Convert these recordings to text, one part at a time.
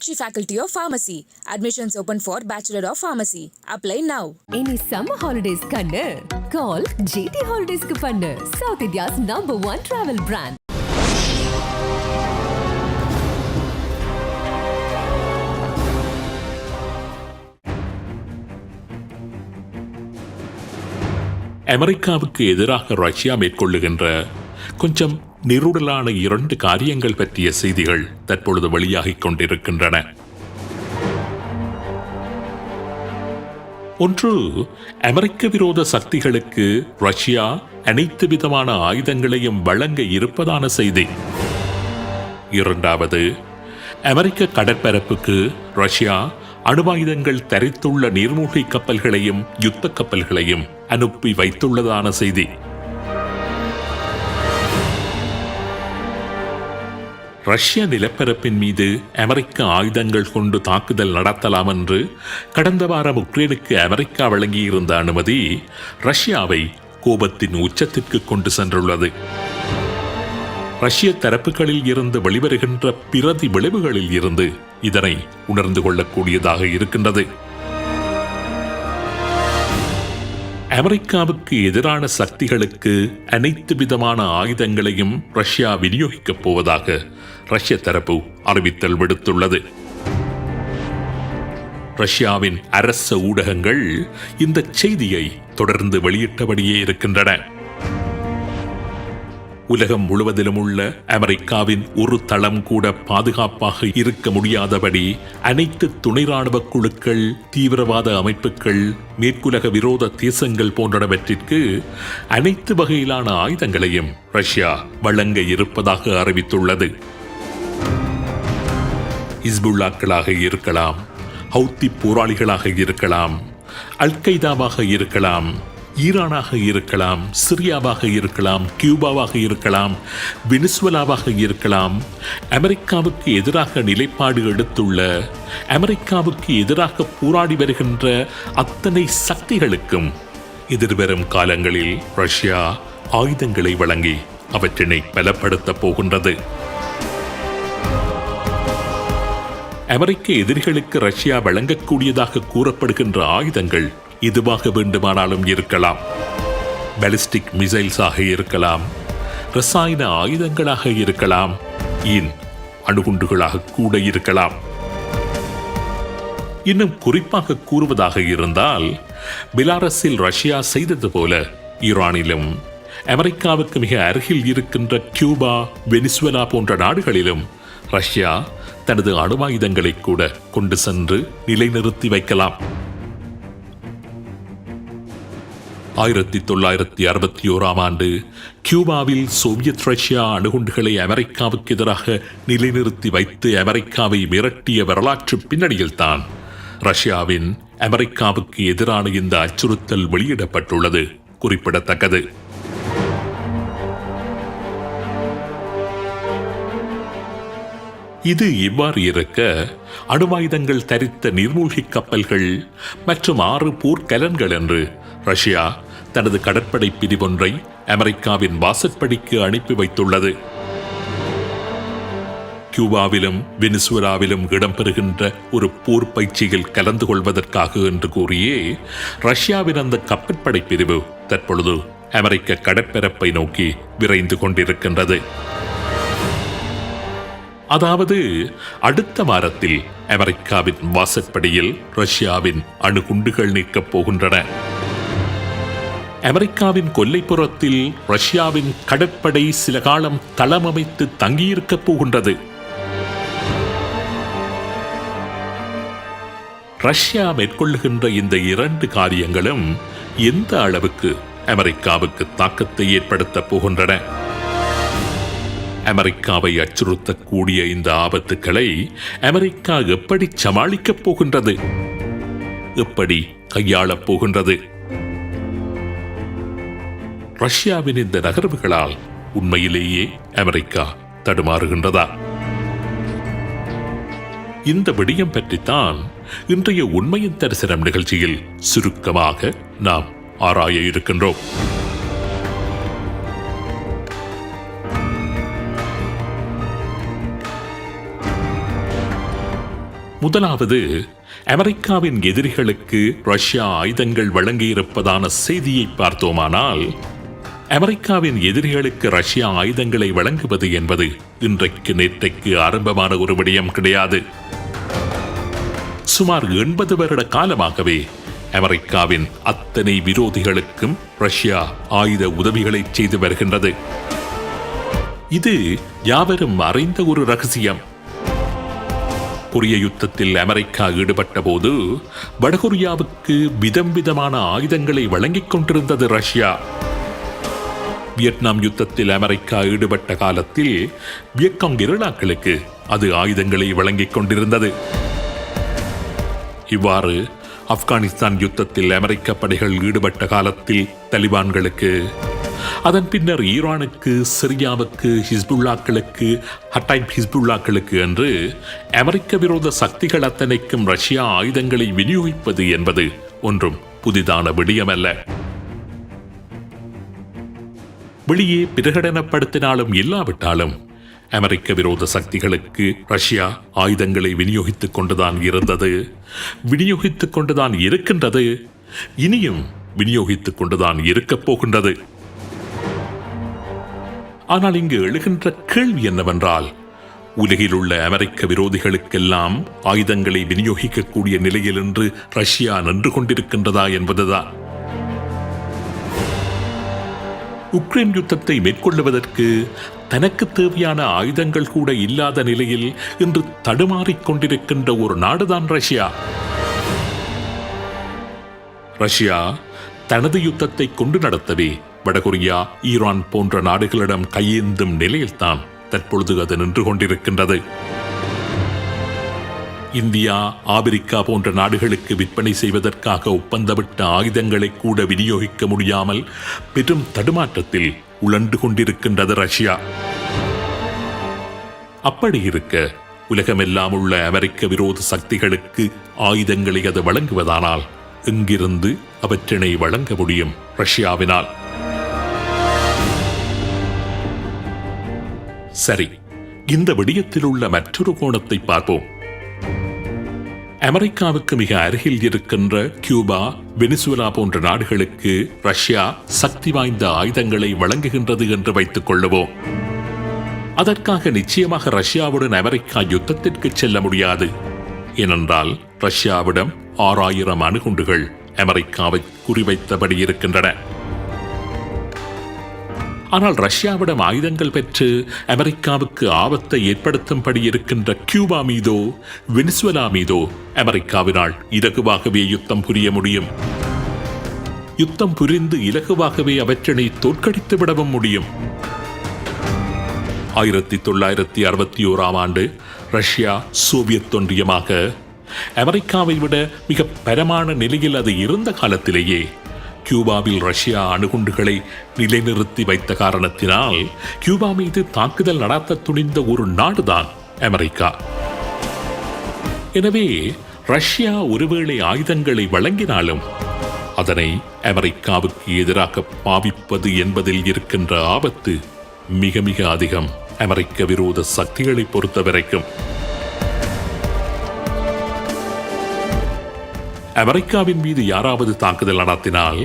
Meenakshi Faculty of Pharmacy. Admissions open for Bachelor of Pharmacy. Apply now. இனி summer holidays கண்ணு call GT ஹாலிடேஸ்க்கு பண்ணு south India's number one travel brand அமெரிக்காவுக்கு எதிராக Russia மேற்கொள்ளுகின்ற கொஞ்சம் நிருடலான இரண்டு காரியங்கள் பற்றிய செய்திகள் தற்பொழுது வெளியாகிக் கொண்டிருக்கின்றன. ஒன்று அமெரிக்க விரோத சக்திகளுக்கு ரஷ்யா அனைத்து விதமான ஆயுதங்களையும் வழங்க இருப்பதான செய்தி. இரண்டாவது அமெரிக்க கடற்பரப்புக்கு ரஷ்யா அணுவாயுதங்கள் தரித்துள்ள நீர்மூழ்கி கப்பல்களையும் யுத்த கப்பல்களையும் அனுப்பி வைத்துள்ளதான செய்தி. ரஷ்ய நிலப்பரப்பின் மீது அமெரிக்க ஆயுதங்கள் கொண்டு தாக்குதல் நடத்தலாம் என்று கடந்த வாரம் உக்ரைனுக்கு அமெரிக்கா வழங்கியிருந்த அனுமதி ரஷ்யாவை கோபத்தின் உச்சத்திற்கு கொண்டு சென்றுள்ளது. ரஷ்ய தரப்புகளில் இருந்து வெளிவருகின்ற பிரதி விளைவுகளில் இருந்து இதனை உணர்ந்து கொள்ளக்கூடியதாக இருக்கின்றது. அமெரிக்காவுக்கு எதிரான சக்திகளுக்கு அனைத்து விதமான ஆயுதங்களையும் ரஷ்யா விநியோகிக்கப் போவதாக ரஷ்ய தரப்பு அறிவித்தல் விடுத்துள்ளது. ரஷ்யாவின் அரச ஊடகங்கள் இந்த செய்தியை தொடர்ந்து வெளியிட்டபடியே இருக்கின்றன. உலகம் முழுவதிலும் உள்ள அமெரிக்காவின் ஒரு தளம் கூட பாதுகாப்பாக இருக்க முடியாதபடி அனைத்து துணை ராணுவ குழுக்கள் தீவிரவாத அமைப்புகள் மேற்குலக விரோத தேசங்கள் போன்றவற்றிற்கு அனைத்து வகையிலான ஆயுதங்களையும் ரஷ்யா வழங்க இருப்பதாக அறிவித்துள்ளது. இஸ்புல்லாக்களாக இருக்கலாம் ஹவுத்தி போராளிகளாக இருக்கலாம் அல்கைதாவாக இருக்கலாம் ஈரானாக இருக்கலாம் சிரியாவாக இருக்கலாம் கியூபாவாக இருக்கலாம் வெனிசுவலாவாக இருக்கலாம் அமெரிக்காவுக்கு எதிராக நிலைப்பாடு எடுத்துள்ள அமெரிக்காவுக்கு எதிராக போராடி வருகின்ற அத்தனை சக்திகளுக்கும் எதிர்வரும் காலங்களில் ரஷ்யா ஆயுதங்களை வழங்கி அவற்றினை பலப்படுத்தப் போகின்றது. அமெரிக்க எதிரிகளுக்கு ரஷ்யா வழங்கக்கூடியதாக கூறப்படுகின்ற ஆயுதங்கள் எதுவாக வேண்டுமானாலும் இருக்கலாம். பாலிஸ்டிக் மிசைல்ஸாக இருக்கலாம். ரசாயன ஆயுதங்களாக இருக்கலாம். ஏன் அணுகுண்டுகளாக கூட இருக்கலாம். இன்னும் குறிப்பாக கூறுவதாக இருந்தால் பிலாரஸில் ரஷ்யா செய்தது போல ஈரானிலும் அமெரிக்காவுக்கு மிக அருகில் இருக்கின்ற கியூபா வெனிசுவலா போன்ற நாடுகளிலும் ரஷ்யா தனது அணுவாயுதங்களை கூட கொண்டு சென்று நிலைநிறுத்தி வைக்கலாம். ஆயிரத்தி தொள்ளாயிரத்தி அறுபத்தி ஓராம் ஆண்டு கியூபாவில் சோவியத் ரஷ்யா அணுகுண்டுகளை அமெரிக்காவுக்கு எதிராக நிலைநிறுத்தி வைத்து அமெரிக்காவை மிரட்டிய வரலாற்று பின்னணியில்தான் ரஷ்யாவின் அமெரிக்காவுக்கு எதிரான இந்த அச்சுறுத்தல் வெளியிடப்பட்டுள்ளது. குறிப்பிடத்தக்கது. இது இவ்வாறு இருக்க அணுவாயுதங்கள் தரித்த நீர்மூழ்கி கப்பல்கள் மற்றும் ஆறு போர்க்கலன்கள் என்று ரஷ்யா தனது கடற்படை பிரிவொன்றை அமெரிக்காவின் வாசற்படிக்கு அனுப்பி வைத்துள்ளது. கியூபாவிலும் வெனிசுவலாவிலும் இடம்பெறுகின்ற ஒரு போர் பயிற்சியில் கலந்து கொள்வதற்காக என்று கூறியே ரஷ்யாவின் அந்த கப்பற்படை பிரிவு தற்பொழுது அமெரிக்க கடற்பரப்பை நோக்கி விரைந்து கொண்டிருக்கின்றது. அதாவது அடுத்த வாரத்தில் அமெரிக்காவின் வாசற்படியில் ரஷ்யாவின் அணுகுண்டுகள் நிற்கப் போகின்றன. அமெரிக்காவின் கொல்லைப்புறத்தில் ரஷ்யாவின் கடற்படை சில காலம் தளமமைத்து தங்கியிருக்கப் போகின்றது. ரஷ்யா மேற்கொள்ளுகின்ற இந்த இரண்டு காரியங்களும் எந்த அளவுக்கு அமெரிக்காவுக்கு தாக்கத்தை ஏற்படுத்தப் போகின்றன? அமெரிக்காவை அச்சுறுத்தக்கூடிய இந்த ஆபத்துக்களை அமெரிக்கா எப்படி சமாளிக்கப் போகின்றது? எப்படி கையாளப் போகின்றது? ரஷ்யாவின் இந்த நகர்வுகளால் உண்மையிலேயே அமெரிக்கா தடுமாறுகின்றதா? இந்த விடயம் பற்றித்தான் இன்றைய உண்மையின் தரிசனம் நிகழ்ச்சியில் சுருக்கமாக நாம் ஆராய இருக்கின்றோம். முதலாவது அமெரிக்காவின் எதிரிகளுக்கு ரஷ்யா ஆயுதங்கள் வழங்கியிருப்பதான செய்தியை பார்த்தோமானால் அமெரிக்காவின் எதிரிகளுக்கு ரஷ்யா ஆயுதங்களை வழங்குவது என்பது இன்றைக்கு நேற்றைக்கு ஆரம்பமான ஒரு விடயம் கிடையாது. சுமார் எண்பது வருட காலமாகவே அமெரிக்காவின் அத்தனை விரோதிகளுக்கும் ரஷ்யா ஆயுத உதவிகளை செய்து வருகின்றது. இது யாவரும் அறிந்த ஒரு ரகசியம். கொரிய யுத்தத்தில் அமெரிக்கா ஈடுபட்ட போது வடகொரியாவுக்கு விதம் விதமான ஆயுதங்களை வழங்கிக் கொண்டிருந்தது ரஷ்யா. வியட்நாம் யுத்தத்தில் அமெரிக்கா ஈடுபட்ட காலத்தில் வியட்காங் கெரில்லாக்களுக்கு அது ஆயுதங்களை வழங்கிக் கொண்டிருந்தது. இவ்வாறு ஆப்கானிஸ்தான் யுத்தத்தில் அமெரிக்க படைகள் ஈடுபட்ட காலத்தில் தலிபான்களுக்கு அதன் பின்னர் ஈரானுக்கு சிரியாவுக்கு ஹிஸ்புல்லாக்களுக்கு ஹட்டைப் ஹிஸ்புல்லாக்களுக்கு என்று அமெரிக்க விரோத சக்திகள் அத்தனைக்கும் ரஷ்யா ஆயுதங்களை விநியோகிப்பது என்பது ஒன்றும் புதிதான விடயமல்ல. வெளியே பிரகடனப்படுத்தினாலும் இல்லாவிட்டாலும் அமெரிக்க விரோத சக்திகளுக்கு ரஷ்யா ஆயுதங்களை விநியோகித்துக் கொண்டுதான் இருந்தது. விநியோகித்துக் கொண்டுதான் இருக்கின்றது. இனியும் விநியோகித்துக் கொண்டுதான் இருக்கப் போகின்றது. ஆனால் இங்கு எழுகின்ற கேள்வி என்னவென்றால் உலகில் உள்ள அமெரிக்க விரோதிகளுக்கெல்லாம் ஆயுதங்களை விநியோகிக்கக்கூடிய நிலையில் என்று ரஷ்யா நின்று கொண்டிருக்கின்றதா என்பதுதான். உக்ரைன் யுத்தத்தை மேற்கொள்ளுவதற்கு தனக்கு தேவையான ஆயுதங்கள் கூட இல்லாத நிலையில் இன்று தடுமாறிக் கொண்டிருக்கின்ற ஒரு நாடுதான் ரஷ்யா. ரஷ்யா தனது யுத்தத்தை கொண்டு நடத்தவே வடகொரியா ஈரான் போன்ற நாடுகளிடம் கையேந்தும் நிலையில்தான் தற்பொழுது அது நின்று கொண்டிருக்கின்றது. இந்தியா ஆபிரிக்கா போன்ற நாடுகளுக்கு விற்பனை செய்வதற்காக ஒப்பந்தமிட்ட ஆயுதங்களை கூட விநியோகிக்க முடியாமல் பெரும் தடுமாற்றத்தில் உழண்டு கொண்டிருக்கின்றது ரஷ்யா. அப்படி இருக்க உலகமெல்லாம் உள்ள அமெரிக்க விரோத சக்திகளுக்கு ஆயுதங்களை அது வழங்குவதானால் எங்கிருந்து அவற்றினை வழங்க முடியும் ரஷ்யாவினால்? சரி இந்த விடயத்தில் உள்ள மற்றொரு கோணத்தை பார்ப்போம். அமெரிக்காவுக்கு மிக அருகில் இருக்கின்ற கியூபா வெனிசுவலா போன்ற நாடுகளுக்கு ரஷ்யா சக்தி வாய்ந்த ஆயுதங்களை வழங்குகின்றது என்று வைத்துக் கொள்ளுவோம். அதற்காக நிச்சயமாக ரஷ்யாவுடன் அமெரிக்கா யுத்தத்திற்கு செல்ல முடியாது. ஏனென்றால் ரஷ்யாவிடம் ஆறாயிரம் அணுகுண்டுகள் அமெரிக்காவை குறிவைத்தபடி இருக்கின்றன. ஆனால் ரஷ்யாவிடம் ஆயுதங்கள் பெற்று அமெரிக்காவுக்கு ஆபத்தை ஏற்படுத்தும்படி இருக்கின்ற கியூபா மீதோ வெனிசுவலா மீதோ அமெரிக்காவினால் இலகுவாகவே யுத்தம் புரிய முடியும். யுத்தம் புரிந்து இலகுவாகவே அவற்றினை தோற்கடித்து விடவும் முடியும். ஆயிரத்தி தொள்ளாயிரத்தி அறுபத்தி ஓராம் ஆண்டு ரஷ்யா சோவியத் ஒன்றியமாக அமெரிக்காவை விட மிக பரமான நிலையில் அது இருந்த காலத்திலேயே கியூபாவில் ரஷ்யா அணுகுண்டுகளை நிலைநிறுத்தி வைத்த காரணத்தினால் கியூபா மீது தாக்குதல் நடத்த துணிந்த ஒரு நாடுதான் அமெரிக்கா. எனவே ரஷ்யா ஒருவேளை ஆயுதங்களை வழங்கினாலும் அதனை அமெரிக்காவுக்கு எதிராக பாவிப்பது என்பதில் இருக்கின்ற ஆபத்து மிக மிக அதிகம். அமெரிக்க விரோத சக்திகளை பொறுத்த வரைக்கும் அமெரிக்காவின் மீது யாராவது தாக்குதல் நடத்தினால்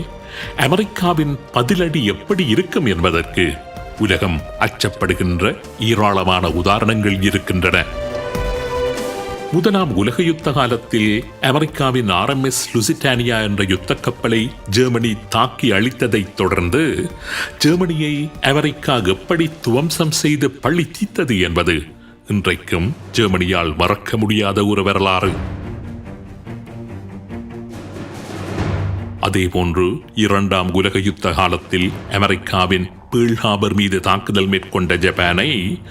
அமெரிக்காவின் பதிலடி எப்படி இருக்கும் என்பதற்கு உலகம் அச்சப்படுகின்ற ஏராளமான உதாரணங்கள் இருக்கின்றன. முதலாம் உலக யுத்த காலத்தில் அமெரிக்காவின் ஆர்எம்எஸ் லுசிட்டானியா என்ற யுத்த கப்பலை ஜெர்மனி தாக்கி அழித்ததைத் தொடர்ந்து ஜெர்மனியை அமெரிக்கா எப்படி துவம்சம் செய்து பள்ளி தீர்த்தது என்பது இன்றைக்கும் ஜெர்மனியால் மறக்க முடியாத ஒரு வரலாறு. அதேபோன்று இரண்டாம் உலக யுத்த காலத்தில் அமெரிக்காவின் பேர்ல் மீது தாக்குதல் மேற்கொண்ட ஜப்பானை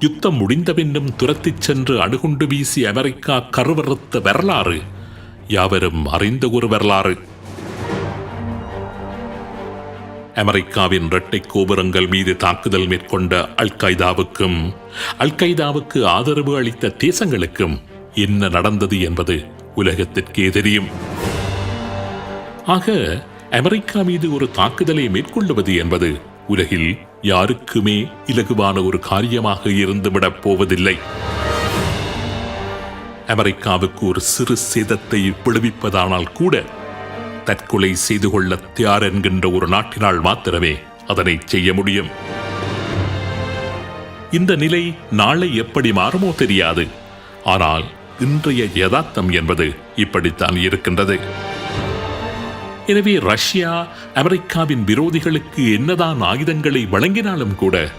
யுத்தம் முடிந்த பின்னும் துரத்திச் சென்று அணுகுண்டு வீசி அமெரிக்கா கருவறுத்த வரலாறு யாவரும் அறிந்த ஒரு வரலாறு. அமெரிக்காவின் இரட்டை கோபுரங்கள் மீது தாக்குதல் மேற்கொண்ட அல்கைதாவுக்கும் அல்கைதாவுக்கு ஆதரவு அளித்த தேசங்களுக்கும் என்ன நடந்தது என்பது உலகத்திற்கே தெரியும். ஆக அமெரிக்கா மீது ஒரு தாக்குதலை மேற்கொள்ளுவது என்பது உலகில் யாருக்குமே இலகுவான ஒரு காரியமாக இருந்துவிடப் போவதில்லை. அமெரிக்காவுக்கு ஒரு சிறு சேதத்தை விடுவிப்பதானால் கூட தற்கொலை செய்து கொள்ள தயார் என்கின்ற ஒரு நாட்டினால் மாத்திரமே அதனை செய்ய முடியும். இந்த நிலை நாளை எப்படி மாறுமோ தெரியாது. ஆனால் இன்றைய யதார்த்தம் என்பது இப்படித்தான் இருக்கின்றது. எனவே ரஷ்யா அமெரிக்காவின் விரோதிகளுக்கு என்னதான் ஆயுதங்களை வழங்கினாலும் கூட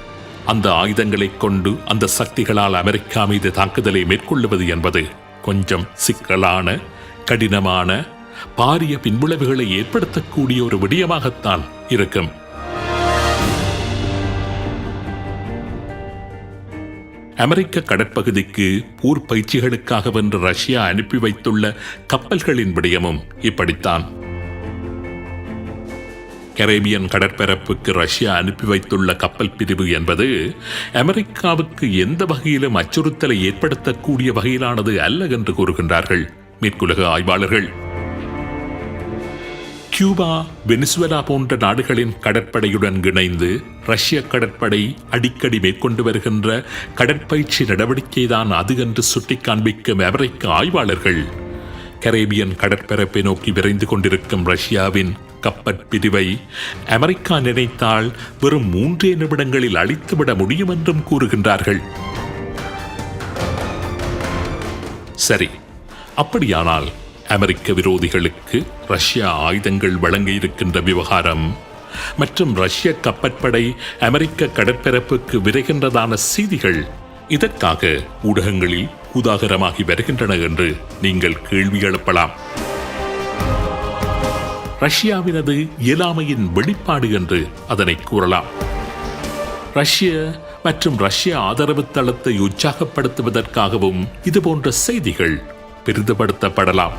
அந்த ஆயுதங்களைக் கொண்டு அந்த சக்திகளால் அமெரிக்கா மீது தாக்குதலை மேற்கொள்ளுவது என்பது கொஞ்சம் சிக்கலான கடினமான பாரிய பின்விளைவுகளை ஏற்படுத்தக்கூடிய ஒரு விடயமாகத்தான் இருக்கும். அமெரிக்க கடற்பகுதிக்கு போர் பயிற்சிகளுக்காக வென்று ரஷ்யா அனுப்பி வைத்துள்ள கப்பல்களின் விடயமும் இப்படித்தான். கரேபியன் கடற்பரப்புக்கு ரஷ்யா அனுப்பி வைத்துள்ள கப்பல் பிரிவு என்பது அமெரிக்காவுக்கு எந்த வகையிலும் அச்சுறுத்தலை ஏற்படுத்தக்கூடிய வகையிலானது அல்ல என்று கூறுகின்றார்கள். மேற்குலக ஆய்வாளர்கள். கியூபா வெனிசுவலா போன்ற நாடுகளின் கடற்படையுடன் இணைந்து ரஷ்ய கடற்படை அடிக்கடி மேற்கொண்டு வருகின்ற கடற்பயிற்சி நடவடிக்கைதான் அது என்று சுட்டிக் காண்பிக்கும் அமெரிக்க ஆய்வாளர்கள். கரேபியன் கடற்பரப்பை நோக்கி விரைந்து கொண்டிருக்கும் ரஷ்யாவின் கப்பற் பிரிவை அமெரிக்கா நினைத்தால் வெறும் மூன்றே நிமிடங்களில் அழித்துவிட முடியும் என்றும் கூறுகின்றார்கள். சரி அப்படியானால் அமெரிக்க விரோதிகளுக்கு ரஷ்யா ஆயுதங்கள் வழங்க இருக்கின்ற விவகாரம் மற்றும் ரஷ்ய கப்பற்படை அமெரிக்க கடற்பரப்புக்கு விரைகின்றதான செய்திகள் இதற்காக ஊடகங்களில் உதாகரமாகி வருகின்றன என்று நீங்கள் கேள்வி எழுப்பலாம். ரஷ்யாவினது இயலாமையின் வெளிப்பாடு என்று அதனை கூறலாம். ரஷ்ய மற்றும் ரஷ்ய ஆதரவு தளத்தை உற்சாகப்படுத்துவதற்காகவும் இதுபோன்ற செய்திகள் பெரிதுபடுத்தப்படலாம்.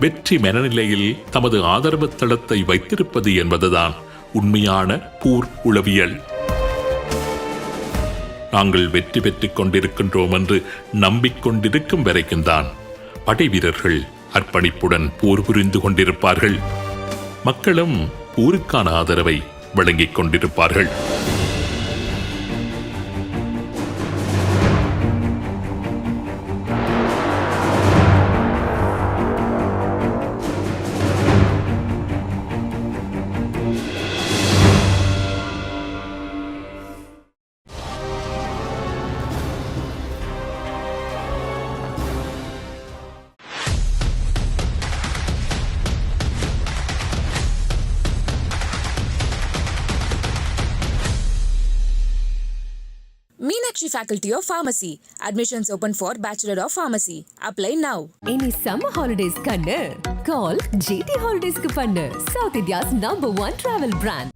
வெற்றி மனநிலையில் தமது ஆதரவு தளத்தை வைத்திருப்பது என்பதுதான் உண்மையான பூர் உளவியல். நாங்கள் வெற்றி பெற்றுக் கொண்டிருக்கின்றோம் என்று நம்பிக்கொண்டிருக்கும் வரைக்கும் தான் படை வீரர்கள் அர்ப்பணிப்புடன் போர் புரிந்து கொண்டிருப்பார்கள். மக்களும் போருக்கான ஆதரவை வழங்கிக் கொண்டிருப்பார்கள். Meenakshi Faculty of Pharmacy. Admissions open for Bachelor of Pharmacy. Apply now. இனி சம்மர் ஹாலிடேஸ் கண்ணு கால் ஜிடி ஹாலிடேஸ்க்கு பண்ணு south India's number one travel brand